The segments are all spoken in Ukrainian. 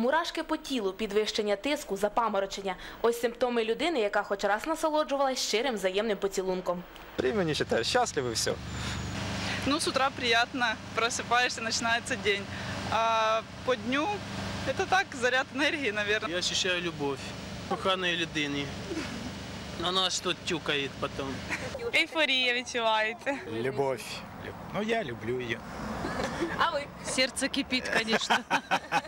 Мурашки по тілу, підвищення тиску, запаморочення – ось симптоми людини, яка хоч раз насолоджувалась щирим взаємним поцілунком. Время не считаешь, счастливы все. Ну, с утра приятно, просыпаешься, начинается день. А по дню это так, заряд энергии, наверное. Я ощущаю любовь. Коханої людини. Вона аж тут тюкає потім. Ейфорія відчувається. Любовь. Ну, я люблю ее. Сердце кипит, конечно.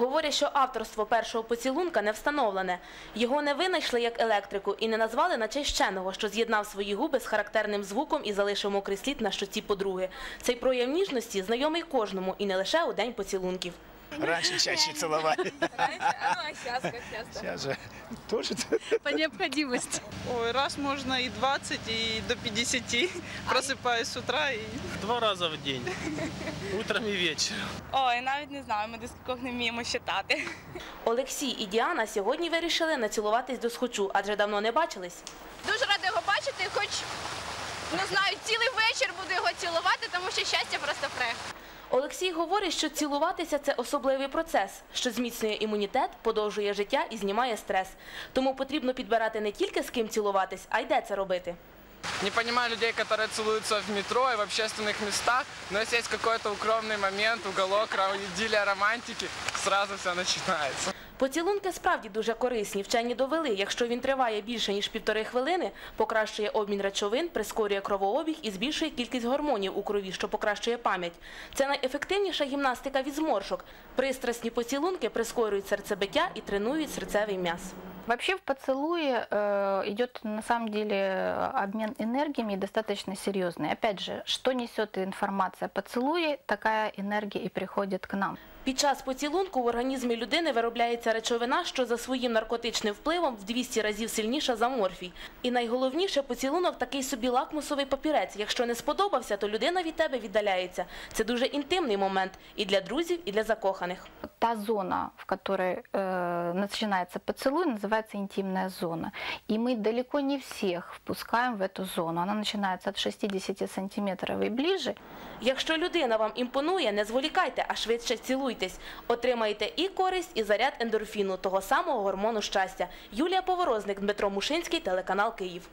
Говорять, що авторство першого поцілунка не встановлене. Його не винайшли як електрику і не назвали на честь вченого, що з'єднав свої губи з характерним звуком і залишив мокрий слід на щоці подруги. Цей прояв ніжності знайомий кожному і не лише у день поцілунків. Раньше чаще целовали. а сейчас как часто? Сейчас же тоже По необходимости. Ой, раз можно и 20, и до 50. Просыпаюсь с утра и... Два рази в день. Утром і вечором. Ой, навіть не знаю, ми до скількох не вміємо считати. Олексій і Діана сьогодні вирішили націлуватись до схочу, адже давно не бачились. Дуже рада його бачити, хоч не знаю, цілий вечір буду його цілувати, тому що щастя просто фрех. Олексій говорить, що цілуватися це особливий процес, що зміцнює імунітет, подовжує життя і знімає стрес. Тому потрібно підбирати не тільки з ким цілуватись, а й де це робити. Не понимаю людей, которые целуются в метро и в общественных местах, но если есть какой-то укромный момент, уголок, ра- идиллия романтики, сразу все начинается. Поцілунки справді дуже корисні. Вчені довели, якщо він триває більше ніж півтори хвилини, покращує обмін речовин, прискорює кровообіг і збільшує кількість гормонів у крові, що покращує пам'ять. Це найефективніша гімнастика від зморшок. Пристрасні поцілунки прискорюють серцебиття і тренують серцевий м'яз. Вообще в поцелуе э, идет на самом деле обмен энергиями достаточно серьезный. Опять же, что несет информация о поцелуе, такая энергия и приходит к нам. Під час поцілунку в організмі людини виробляється речовина, що за своїм наркотичним впливом в 200 разів сильніша за морфій. І найголовніше, поцілунок такий собі лакмусовий папірець. Якщо не сподобався, то людина від тебе віддаляється. Це дуже інтимний момент і для друзів, і для закоханих. Та зона, в которой э, начинается поцелуй, называется интимная зона. И мы далеко не всех впускаем в эту зону. Она начинается от 60 сантиметров и ближе. Якщо людина вам імпонує, не зволікайте, а швидше цілуйтесь. Отримаєте і користь, і заряд ендорфіну, того самого гормону щастя. Юлія Поворозник, Дмитро Мушинський, телеканал Київ.